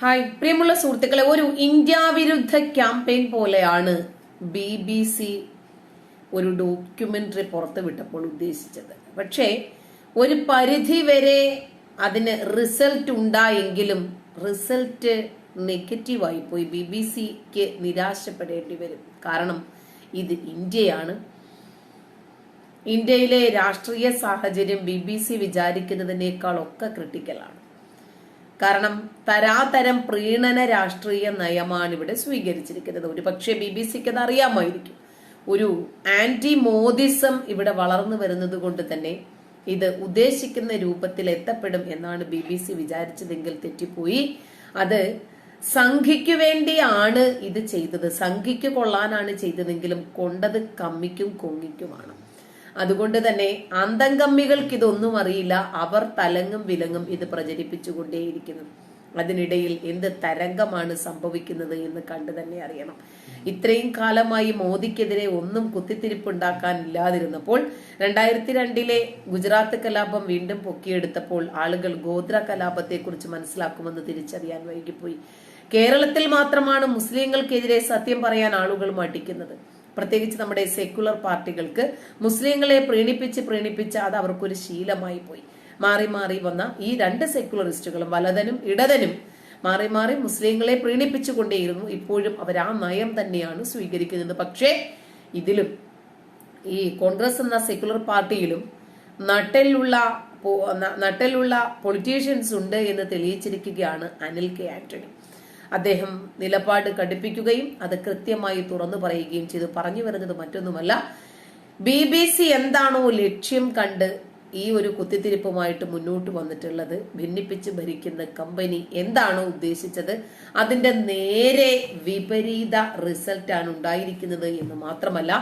Hi. പ്രിയമുള്ള സുഹൃത്തുക്കളെ ഒരു ഇന്ത്യ വിരുദ്ധ ക്യാമ്പയിൻ പോലെയാണ് ബി ബി സി ഒരു ഡോക്യുമെന്ററി പുറത്തുവിട്ടപ്പോൾ ഉദ്ദേശിച്ചത്. പക്ഷേ ഒരു പരിധി വരെ അതിന് റിസൾട്ട് ഉണ്ടായെങ്കിലും റിസൾട്ട് നെഗറ്റീവായി പോയി. ബി ബി സിക്ക് നിരാശപ്പെടേണ്ടി വരും. കാരണം ഇത് ഇന്ത്യയാണ്. ഇന്ത്യയിലെ രാഷ്ട്രീയ സാഹചര്യം ബി ബി സി വിചാരിക്കുന്നതിനേക്കാളൊക്കെ ക്രിട്ടിക്കലാണ്. കാരണം തരാതരം പ്രീണന രാഷ്ട്രീയ നയമാണ് ഇവിടെ സ്വീകരിച്ചിരിക്കുന്നത്. ഒരു പക്ഷേ ബി ബി സിക്ക് അത് അറിയാമായിരിക്കും. ഒരു ആന്റി മോദിസം ഇവിടെ വളർന്നു വരുന്നത് കൊണ്ട് തന്നെ ഇത് ഉദ്ദേശിക്കുന്ന രൂപത്തിൽ എത്തപ്പെടും എന്നാണ് ബി ബി സി വിചാരിച്ചതെങ്കിൽ തെറ്റിപ്പോയി. അത് സംഘിക്കു വേണ്ടിയാണ് ഇത് ചെയ്തത്. സംഘിക്ക് കൊള്ളാനാണ് ചെയ്തതെങ്കിലും കൊണ്ടത് കമ്മിക്കും കൊങ്ങിക്കുമാണ്. അതുകൊണ്ട് തന്നെ അന്തംകമ്മികൾക്ക് ഇതൊന്നും അറിയില്ല. അവർ തലങ്ങും വിലങ്ങും ഇത് പ്രചരിപ്പിച്ചുകൊണ്ടേയിരിക്കുന്നു. അതിനിടയിൽ എന്ത് തരംഗമാണ് സംഭവിക്കുന്നത് എന്ന് കണ്ടു തന്നെ അറിയണം. ഇത്രയും കാലമായി മോദിക്കെതിരെ ഒന്നും കുത്തിത്തിരിപ്പുണ്ടാക്കാൻ ഇല്ലാതിരുന്നപ്പോൾ രണ്ടായിരത്തി രണ്ടിലെ ഗുജറാത്ത് കലാപം വീണ്ടും പൊക്കിയെടുത്തപ്പോൾ ആളുകൾ ഗോത്ര കലാപത്തെക്കുറിച്ച് മനസ്സിലാക്കുമെന്ന് തിരിച്ചറിയാൻ വൈകിപ്പോയി. കേരളത്തിൽ മാത്രമാണ് മുസ്ലിങ്ങൾക്കെതിരെ സത്യം പറയാൻ ആളുകൾ മടിക്കുന്നത്. പ്രത്യേകിച്ച് നമ്മുടെ സെക്യുലർ പാർട്ടികൾക്ക് മുസ്ലിങ്ങളെ പ്രീണിപ്പിച്ച് പ്രീണിപ്പിച്ച് അത് അവർക്കൊരു ശീലമായി പോയി. മാറി മാറി വന്ന ഈ രണ്ട് സെക്യുലറിസ്റ്റുകളും വലതനും ഇടതനും മാറി മാറി മുസ്ലിങ്ങളെ പ്രീണിപ്പിച്ചുകൊണ്ടേയിരുന്നു ഇപ്പോഴും അവർ ആ നയം തന്നെയാണ് സ്വീകരിക്കുന്നത്. പക്ഷേ ഇതിലും ഈ കോൺഗ്രസ് എന്ന സെക്യുലർ പാർട്ടിയിലും നട്ടലുള്ള നട്ടലുള്ള പൊളിറ്റീഷ്യൻസ് ഉണ്ട് എന്ന് തെളിയിച്ചിരിക്കുകയാണ് അനിൽ കെ ആന്റണി. അദ്ദേഹം നിലപാട് കടുപ്പിക്കുകയും അത് കൃത്യമായി തുറന്നു പറയുകയും ചെയ്തു. പറഞ്ഞു വരുന്നത് മറ്റൊന്നുമല്ല. ബി ബി സി എന്താണോ ലക്ഷ്യം കണ്ട് ഈ ഒരു കുത്തിത്തിരിപ്പുമായിട്ട് മുന്നോട്ട് വന്നിട്ടുള്ളത്. ഭിന്നിപ്പിച്ച് ഭരിക്കുന്ന കമ്പനി എന്താണോ ഉദ്ദേശിച്ചത്? അതിന്റെ നേരെ വിപരീത റിസൾട്ടാണ് ഉണ്ടായിരിക്കുന്നത് എന്ന് മാത്രമല്ല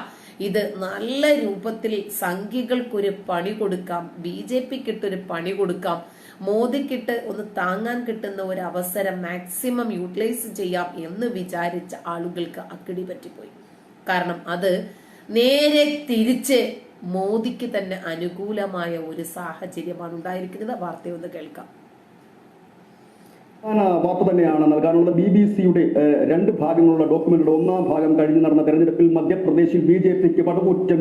ഇത് നല്ല രൂപത്തിൽ സംഘികൾക്കൊരു പണി കൊടുക്കാം ബി ജെ പിക്കിട്ടൊരു പണി കൊടുക്കാം മോദിക്കിട്ട് ഒന്ന് താങ്ങാൻ കിട്ടുന്ന ഒരു അവസരം മാക്സിമം യൂട്ടിലൈസ് ചെയ്യാം എന്ന് വിചാരിച്ച ആളുകൾക്ക് അക്കിടി പറ്റിപ്പോയി. കാരണം അത് നേരെ തിരിച്ച് മോദിക്ക് തന്നെ അനുകൂലമായ ഒരു സാഹചര്യമാണ് ഉണ്ടായിരിക്കുന്നത്. വാർത്തയൊന്ന് കേൾക്കാം. വാർത്ത തന്നെയാണ് നൽകാനുള്ളത് ബി ബി സിയുടെ രണ്ട് ഭാഗങ്ങളുള്ള ഡോക്യുമെന്റുടെ ഒന്നാം ഭാഗം കഴിഞ്ഞ് നടന്ന തെരഞ്ഞെടുപ്പിൽ മധ്യപ്രദേശിൽ ബി ജെ പിക്ക്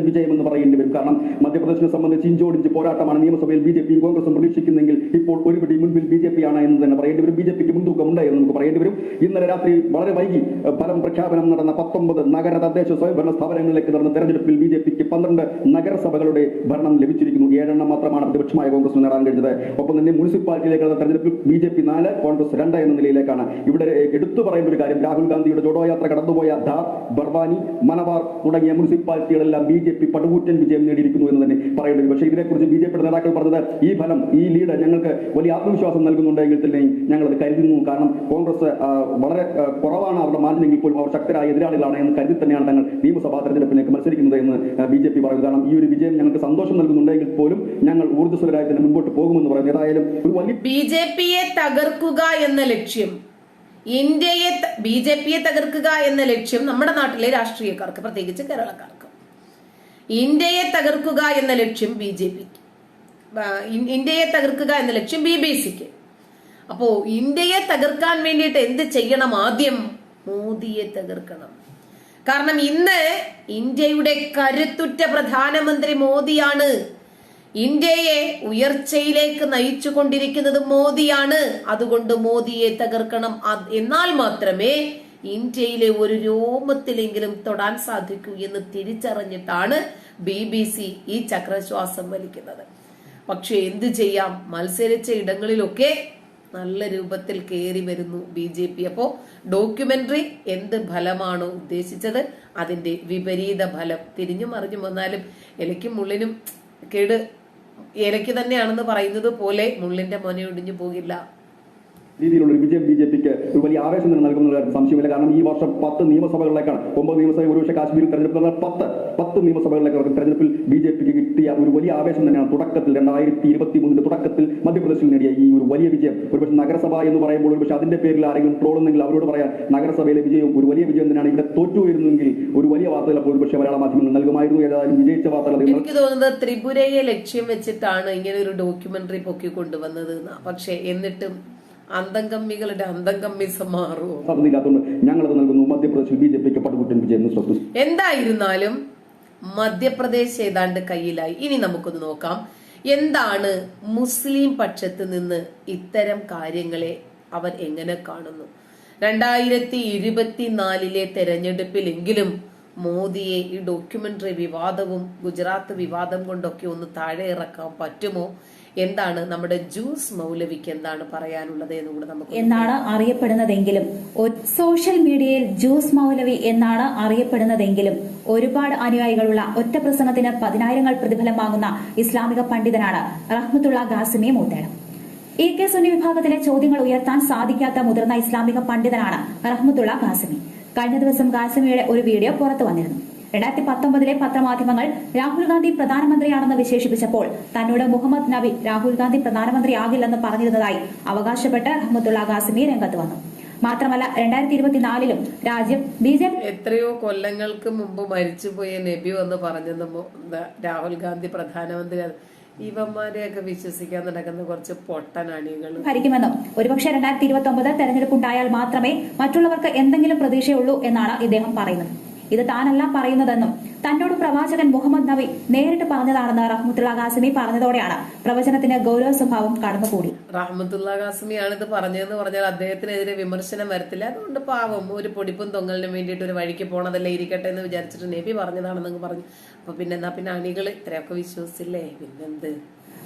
വിജയം എന്ന് പറയേണ്ടി വരും. കാരണം മധ്യപ്രദേശിനെ സംബന്ധിച്ച് ഇഞ്ചോടിഞ്ച് പോരാട്ടമാണ് നിയമസഭയിൽ ബി ജെ പിയും കോൺഗ്രസും പ്രതീക്ഷിക്കുന്നെങ്കിൽ ഇപ്പോൾ ഒരുപിടി മുൻപിൽ ബി ജെ പി ആണ് എന്ന് തന്നെ പറയേണ്ടി വരും. ബി ജെ പിക്ക് മുൻതൂക്കമുണ്ട് എന്ന് നമുക്ക് പറയേണ്ടി വരും. ഇന്നലെ രാത്രി വളരെ വൈകി ഫലം പ്രഖ്യാപനം നടന്ന പത്തൊമ്പത് നഗര തദ്ദേശ സ്വയംഭരണ സ്ഥാപനങ്ങളിലേക്ക് നടന്ന തെരഞ്ഞെടുപ്പിൽ ബി ജെ പിക്ക് പന്ത്രണ്ട് നഗരസഭകളുടെ ഭരണം ലഭിച്ചിരിക്കുന്നു. ഏഴെണ്ണം മാത്രമാണ് പ്രതിപക്ഷമായ കോൺഗ്രസ് നേടാൻ കഴിഞ്ഞത്. ഒപ്പം തന്നെ മുനിസിപ്പാലിറ്റിയിലേക്ക് നടന്ന തെരഞ്ഞെടുപ്പിൽ ബി ജെ പി നാല് കോൺഗ്രസ് രണ്ട് എന്ന നിലയിലേക്കാണ്. ഇവിടെ എടുത്തു പറയുന്ന ഒരു കാര്യം. രാഹുൽ ഗാന്ധിയുടെ ജോഡോ യാത്ര കടന്നുപോയ ധാർ ബർവാനി മലബാർ തുടങ്ങിയ മുനിസിപ്പാലിറ്റികളെല്ലാം ബി ജെ പി പടുകൂറ്റൻ വിജയം നേടിയിരിക്കുന്നു എന്ന് തന്നെ പറയേണ്ടത് പക്ഷേ ഇതിനെക്കുറിച്ച് ബി ജെ പിയുടെ നേതാക്കൾ പറഞ്ഞത് ഈ ഫലം ഈ ലീഡ് ഞങ്ങൾക്ക് വലിയ ആത്മവിശ്വാസം നൽകുന്നുണ്ടെങ്കിൽ തന്നെയും ഞങ്ങൾ അത് കരുതുന്നു. കാരണം കോൺഗ്രസ് വളരെ കുറവാണ് അവരുടെ മാർജിനെങ്കിൽ പോലും അവർ ശക്തരായ എതിരാളികളാണ് എന്ന് കരുതി തന്നെയാണ് തങ്ങൾ നിയമസഭാ തെരഞ്ഞെടുപ്പിലേക്ക് മത്സരിക്കുന്നത് എന്ന് ബി ജെ പി പറയുന്നത് കാരണം ഈ ഒരു വിജയം ഞങ്ങൾക്ക് സന്തോഷം നൽകുന്നുണ്ടെങ്കിൽ പോലും ഞങ്ങൾ ഊർജസ്വലരായി തന്നെ മുൻപോട്ട് പോകുമെന്ന് പറയുന്നത് ഏതായാലും ഒരു ബി ജെ പിയെ തകർക്കുക എന്ന ലക്ഷ്യം. ഇന്ത്യയെ ബി ജെ പിയെ തകർക്കുക എന്ന ലക്ഷ്യം നമ്മുടെ നാട്ടിലെ രാഷ്ട്രീയക്കാർക്ക് പ്രത്യേകിച്ച് കേരളക്കാർക്ക്. ഇന്ത്യയെ തകർക്കുക എന്ന ലക്ഷ്യം ബി ജെ പിക്ക്. ഇന്ത്യയെ തകർക്കുക എന്ന ലക്ഷ്യം ബി ബി സിക്ക്. അപ്പോ ഇന്ത്യയെ തകർക്കാൻ വേണ്ടിയിട്ട് എന്ത് ചെയ്യണം ആദ്യം? മോദിയെ തകർക്കണം. കാരണം ഇന്ന് ഇന്ത്യയുടെ കരുത്തുറ്റ പ്രധാനമന്ത്രി മോദിയാണ്. ഇന്ത്യയെ ഉയർച്ചയിലേക്ക് നയിച്ചു കൊണ്ടിരിക്കുന്നത് മോദിയാണ്. അതുകൊണ്ട് മോദിയെ തകർക്കണം. എന്നാൽ മാത്രമേ ഇന്ത്യയിലെ ഒരു രോമത്തിലെങ്കിലും തൊടാൻ സാധിക്കൂ എന്ന് തിരിച്ചറിഞ്ഞിട്ടാണ് ബി ബി സി ഈ ചക്രശ്വാസം വലിക്കുന്നത്. പക്ഷെ എന്തു ചെയ്യാം? മത്സരിച്ച ഇടങ്ങളിലൊക്കെ നല്ല രൂപത്തിൽ കയറി വരുന്നു ബി ജെ പി. അപ്പോ ഡോക്യുമെന്ററി എന്ത് ഫലമാണോ ഉദ്ദേശിച്ചത്? അതിന്റെ വിപരീത ഫലം തിരിഞ്ഞു മറിഞ്ഞു വന്നാലും ഇലയ്ക്കും മുള്ളിനും കേട് ഇലയ്ക്ക് തന്നെയാണെന്ന് പറയുന്നത് പോലെ മുള്ളിന്റെ മൊനയൊടിഞ്ഞു പോകില്ല. രീതിയിലുള്ള വിജയം ബി ജെ പിക്ക് വലിയ ആവേശം തന്നെ നൽകുന്ന കാര്യത്തിൽ സംശയമില്ല കാരണം ഈ വർഷം പത്ത് നിയമസഭകളിലേക്കാണ് ഒമ്പത് നിയമസഭ ഒരുപക്ഷെ കാശ്മീരിൽ തെരഞ്ഞെടുപ്പ് നടന്ന പത്ത് പത്ത് നിയമസഭകളിലേക്ക് നടക്കുന്ന തെരഞ്ഞെടുപ്പിൽ ബി ജെ പിക്ക് കിട്ടിയ ഒരു വലിയ ആവേശം തന്നെയാണ്. തുടക്കത്തിൽ രണ്ടായിരത്തി ഇരുപത്തി മൂന്നിന്റെ തുടക്കത്തിൽ മധ്യപ്രദേശിൽ നേടിയ ഈ ഒരു വലിയ വിജയം. ഒരുപക്ഷെ നഗരസഭ എന്ന് പറയുമ്പോൾ ഒരുപക്ഷെ അതിന്റെ പേരിൽ ആരെങ്കിലും ട്രോളുന്നെങ്കിൽ അവരോട് പറയാൻ നഗരസഭയിലെ വിജയം ഒരു വലിയ വിജയം തന്നെയാണ്. ഇവിടെ തോറ്റു വരുന്നെങ്കിൽ ഒരു വലിയ വാർത്തകൾ അപ്പോൾ ഒരുപക്ഷെ മലയാള മാധ്യമങ്ങൾ നൽകുമായിരുന്നു. ഏതായാലും വിജയിച്ച വാർത്തകൾ എനിക്ക് തോന്നുന്നത് ത്രിപുരയെ ലക്ഷ്യം വെച്ചിട്ടാണ് ഇങ്ങനെ ഒരു ഡോക്യുമെന്ററി പൊക്കി കൊണ്ടുവന്നത് പക്ഷെ എന്നിട്ടും അന്തംകമ്മികളുടെ അന്തംകമ്മിസം മാറുമോ സാധ്യതയില്ലാത്തതുകൊണ്ട് ഞങ്ങളത് നൽകുന്നു. മധ്യപ്രദേശിൽ ബി ജെ പിക്ക് പടുകുട്ടൻ വിജയം എന്തായിരുന്നാലും മധ്യപ്രദേശ് ഏതാണ്ട് കയ്യിലായി. ഇനി നമുക്കൊന്ന് നോക്കാം. എന്താണ് മുസ്ലിം പക്ഷത്ത് നിന്ന് ഇത്തരം കാര്യങ്ങളെ അവർ എങ്ങനെ കാണുന്നു? രണ്ടായിരത്തി ഇരുപത്തിനാലിലെ തെരഞ്ഞെടുപ്പിലെങ്കിലും മോദിയെ ഈ ഡോക്യുമെന്ററി വിവാദവും ഗുജറാത്ത് വിവാദം കൊണ്ടൊക്കെ ഒന്ന് താഴെ ഇറക്കാൻ പറ്റുമോ? എന്താണ് നമ്മുടെ ജൂസ് മൗലവിക്ക് എന്താണ് പറയാനുള്ളത് എന്ന് കൂടെ നമുക്ക് എന്നാണ് അറിയപ്പെടുന്നതെങ്കിലും. സോഷ്യൽ മീഡിയയിൽ ജൂസ് മൗലവി എന്നാണ് അറിയപ്പെടുന്നതെങ്കിലും. ഒരുപാട് അനുയായികളുള്ള ഒറ്റ പ്രസംഗത്തിന് പതിനായിരങ്ങൾ പ്രതിഫലം വാങ്ങുന്ന ഇസ്ലാമിക പണ്ഡിതനാണ് റഹ്മത്തുള്ള ഖാസിമി മൂത്തേടം. ഇ കെ സുന്നി വിഭാഗത്തിലെ ചോദ്യങ്ങൾ ഉയർത്താൻ സാധിക്കാത്ത മുതിർന്ന ഇസ്ലാമിക പണ്ഡിതനാണ് റഹ്മത്തുള്ള ഖാസിമി. കഴിഞ്ഞ ദിവസം ഖാസിമിയുടെ ഒരു വീഡിയോ പുറത്തു വന്നിരുന്നു. രണ്ടായിരത്തി പത്തൊമ്പതിലെ പത്രമാധ്യമങ്ങൾ രാഹുൽ ഗാന്ധി പ്രധാനമന്ത്രിയാണെന്ന് വിശേഷിപ്പിച്ചപ്പോൾ തന്നോട് മുഹമ്മദ് നബി രാഹുൽ ഗാന്ധി പ്രധാനമന്ത്രിയാകില്ലെന്ന് പറഞ്ഞിരുന്നതായി അവകാശപ്പെട്ട് റഹ്മത്തുള്ള ഖാസിമി രംഗത്ത് വന്നു. മാത്രമല്ല രണ്ടായിരത്തി ഇരുപത്തിനാലിലും രാജ്യം ബി ജെ പി എത്രയോ കൊല്ലങ്ങൾക്ക് മുമ്പ് മരിച്ചുപോയ നബി എന്ന് പറഞ്ഞത് രാഹുൽ ഗാന്ധി പ്രധാനമന്ത്രി ഇവന്മാരെയൊക്കെ വിശ്വസിക്കാൻ നടക്കുന്ന കുറച്ച് പൊട്ടനണികൾ. ഭരിക്കുമെന്നും ഒരുപക്ഷെ രണ്ടായിരത്തി ഇരുപത്തി ഒമ്പത് തെരഞ്ഞെടുപ്പ് ഉണ്ടായാൽ മാത്രമേ മറ്റുള്ളവർക്ക് എന്തെങ്കിലും പ്രതീക്ഷയുള്ളൂ എന്നാണ് ഇദ്ദേഹം പറയുന്നത്. ഇത് താനല്ല പറയുന്നതെന്നും തന്നോട് പ്രവാചകൻ മുഹമ്മദ് നബി നേരിട്ട് പറഞ്ഞതാണെന്ന് റഹ്മത്തുള്ള ഖാസിമി പറഞ്ഞതോടെയാണ് പ്രവചനത്തിന് ഗൗരവ സ്വഭാവം കടന്നുകൂടി. റഹ്മത്തുള്ള ഖാസിമിയാണ് ഇത് പറഞ്ഞതെന്ന് പറഞ്ഞാൽ അദ്ദേഹത്തിനെതിരെ വിമർശനം വരത്തില്ല. അതുകൊണ്ട് പാവം ഒരു പൊടിപ്പും തൊങ്ങലിനും വേണ്ടിയിട്ട് ഒരു വഴിക്ക് പോണതല്ലേ ഇരിക്കട്ടെ എന്ന് വിചാരിച്ചിട്ട് നബി പറഞ്ഞതാണെന്ന് പറഞ്ഞു. അപ്പൊ പിന്നെന്നാ പിന്നെ അണികൾ ഇത്രയൊക്കെ വിശ്വസിച്ചില്ലേ? പിന്നെന്ത്?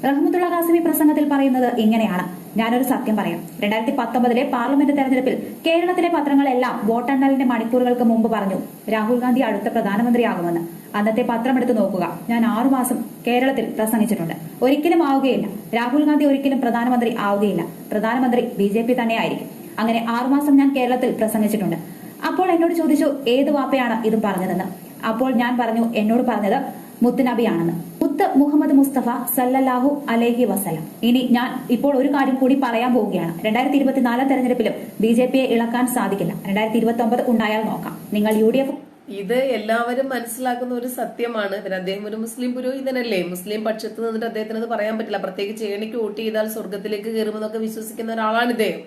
റഹ്മത്തുള്ള ഖാസിമി പ്രസംഗത്തിൽ പറയുന്നത് ഇങ്ങനെയാണ്. ഞാനൊരു സത്യം പറയാം. രണ്ടായിരത്തി പത്തൊമ്പതിലെ പാർലമെന്റ് തെരഞ്ഞെടുപ്പിൽ കേരളത്തിലെ പത്രങ്ങളെല്ലാം വോട്ടെണ്ണലിന്റെ മണിക്കൂറുകൾക്ക് മുമ്പ് പറഞ്ഞു രാഹുൽ ഗാന്ധി അടുത്ത പ്രധാനമന്ത്രിയാകുമെന്ന്. അന്നത്തെ പത്രം എടുത്തു നോക്കുക. ഞാൻ ആറുമാസം കേരളത്തിൽ പ്രസംഗിച്ചിട്ടുണ്ട്. ഒരിക്കലും ആവുകയില്ല. രാഹുൽ ഗാന്ധി ഒരിക്കലും പ്രധാനമന്ത്രി ആവുകയില്ല. പ്രധാനമന്ത്രി ബി ജെ പി തന്നെയായിരിക്കും. അങ്ങനെ ആറുമാസം ഞാൻ കേരളത്തിൽ പ്രസംഗിച്ചിട്ടുണ്ട്. അപ്പോൾ എന്നോട് ചോദിച്ചു ഏത് വാപ്പയാണ് ഇത് പറഞ്ഞതെന്ന്? അപ്പോൾ ഞാൻ പറഞ്ഞു എന്നോട് പറഞ്ഞത് മുത്തുനബിയാണെന്ന്. മുത്ത് മുഹമ്മദ് മുസ്തഫ സല്ലല്ലാഹു അലൈഹി വസല്ലം. ഇനി ഞാൻ ഇപ്പോൾ ഒരു കാര്യം കൂടി പറയാൻ പോവുകയാണ്. രണ്ടായിരത്തി ഇരുപത്തിനാല് തെരഞ്ഞെടുപ്പിലും ബി ജെ പിയെ ഇളക്കാൻ സാധിക്കില്ല. രണ്ടായിരത്തി ഇരുപത്തി ഒമ്പത് ഉണ്ടായാൽ നോക്കാം. നിങ്ങൾ യു ഡി എഫ് ഇത് എല്ലാവരും മനസ്സിലാക്കുന്ന ഒരു സത്യമാണ്. പിന്നെ അദ്ദേഹം ഒരു മുസ്ലിം പുരോഹിതനല്ലേ? മുസ്ലിം പക്ഷത്ത് നിന്നിട്ട് അദ്ദേഹത്തിന് അത് പറയാൻ പറ്റില്ല. പ്രത്യേകിച്ച് ഏണിക്ക് വോട്ട് ചെയ്താൽ സ്വർഗത്തിലേക്ക് കയറുമെന്നൊക്കെ വിശ്വസിക്കുന്ന ഒരാളാണ് ഇദ്ദേഹം.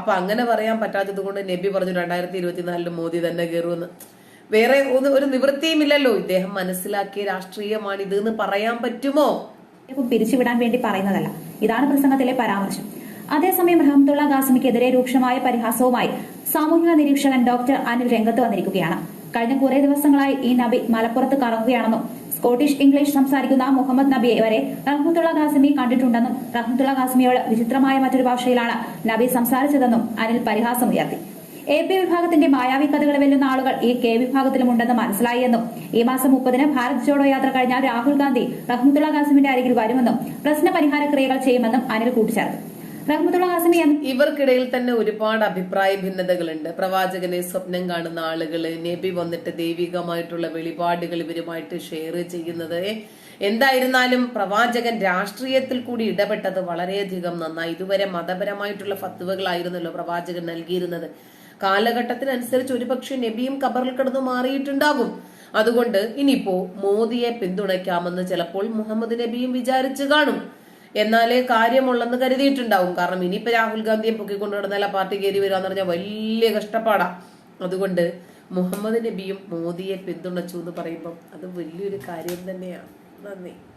അപ്പൊ അങ്ങനെ പറയാൻ പറ്റാത്തത് കൊണ്ട് നബി പറഞ്ഞു രണ്ടായിരത്തി ഇരുപത്തിനാലിൽ മോദി തന്നെ കയറുമെന്ന്. വേറെ ഒന്ന് ഒരു നിവൃത്തിയും ഇല്ലല്ലോ ഇദ്ദേഹം മനസ്സിലാക്കിയ രാഷ്ട്രീയമാണ് ഇത് എന്ന് പറയാൻ പറ്റുമോ? പിരിച്ചുവിടാൻ വേണ്ടി പറയുന്നതല്ല. ഇതാണ് പ്രസംഗത്തിലെ പരാമർശം. അതേസമയം റഹ്മത്തുള്ള ഖാസിമിക്കെതിരെ രൂക്ഷമായ പരിഹാസവുമായി സാമൂഹിക നിരീക്ഷകൻ ഡോക്ടർ അനിൽ രംഗത്ത് വന്നിരിക്കുകയാണ്. കഴിഞ്ഞ കുറെ ദിവസങ്ങളായി ഈ നബി മലപ്പുറത്ത് കറങ്ങുകയാണെന്നും സ്കോട്ടിഷ് ഇംഗ്ലീഷ് സംസാരിക്കുന്ന മുഹമ്മദ് നബിയെ വരെ റഹ്മത്തുള്ള ഖാസിമി കണ്ടിട്ടുണ്ടെന്നും റഹ്മത്തുള്ള ഖാസിമിയോട് വിചിത്രമായ മറ്റൊരു ഭാഷയിലാണ് നബി സംസാരിച്ചതെന്നും അനിൽ പരിഹാസം ഉയർത്തി. എ പി വിഭാഗത്തിന്റെ മായാവി കഥകൾ വെല്ലുന്ന ആളുകൾ ഈ കെ വിഭാഗത്തിലുമുണ്ടെന്ന് മനസ്സിലായി എന്നും ഈ മാസം മുപ്പതിന് ഭാരത് ജോഡോ യാത്ര കഴിഞ്ഞാൽ രാഹുൽ ഗാന്ധി റഹ്മത്തുള്ള ഖാസിമിന്റെ അരികിൽ വരുമെന്നും പ്രശ്ന പരിഹാര ക്രിയകൾ ചെയ്യുമെന്നും അനിൽ കൂട്ടിച്ചേർത്തു. ഇവർക്കിടയിൽ തന്നെ ഒരുപാട് അഭിപ്രായ ഭിന്നതകളുണ്ട്. പ്രവാചകനെ സ്വപ്നം കാണുന്ന ആളുകൾ നബി വന്നിട്ട് ദൈവികമായിട്ടുള്ള വെളിപാടുകൾ ഇവരുമായിട്ട് ഷെയർ ചെയ്യുന്നത്. എന്തായിരുന്നാലും പ്രവാചകൻ രാഷ്ട്രീയത്തിൽ കൂടി ഇടപെട്ടത് വളരെയധികം നന്നായി. ഇതുവരെ മതപരമായിട്ടുള്ള ഫത്തുവകളായിരുന്നല്ലോ പ്രവാചകൻ നൽകിയിരുന്നത്. കാലഘട്ടത്തിനനുസരിച്ച് ഒരുപക്ഷെ നബിയും കബറിൽ കിടന്നു മാറിയിട്ടുണ്ടാകും. അതുകൊണ്ട് ഇനിയിപ്പോ മോദിയെ പിന്തുണയ്ക്കാമെന്ന് ചിലപ്പോൾ മുഹമ്മദ് നബിയും വിചാരിച്ചു കാണും. എന്നാലേ കാര്യമുള്ളെന്ന് കരുതിയിട്ടുണ്ടാവും. കാരണം ഇനിയിപ്പോ രാഹുൽ ഗാന്ധിയെ പൊക്കിക്കൊണ്ടു നടന്നാൽ ആ പാർട്ടി കയറി വരിക എന്ന് പറഞ്ഞാൽ വലിയ കഷ്ടപ്പാടാ. അതുകൊണ്ട് മുഹമ്മദ് നബിയും മോദിയെ പിന്തുണച്ചു എന്ന് പറയുമ്പോൾ അത് വലിയൊരു കാര്യം തന്നെയാണ് നന്ദി.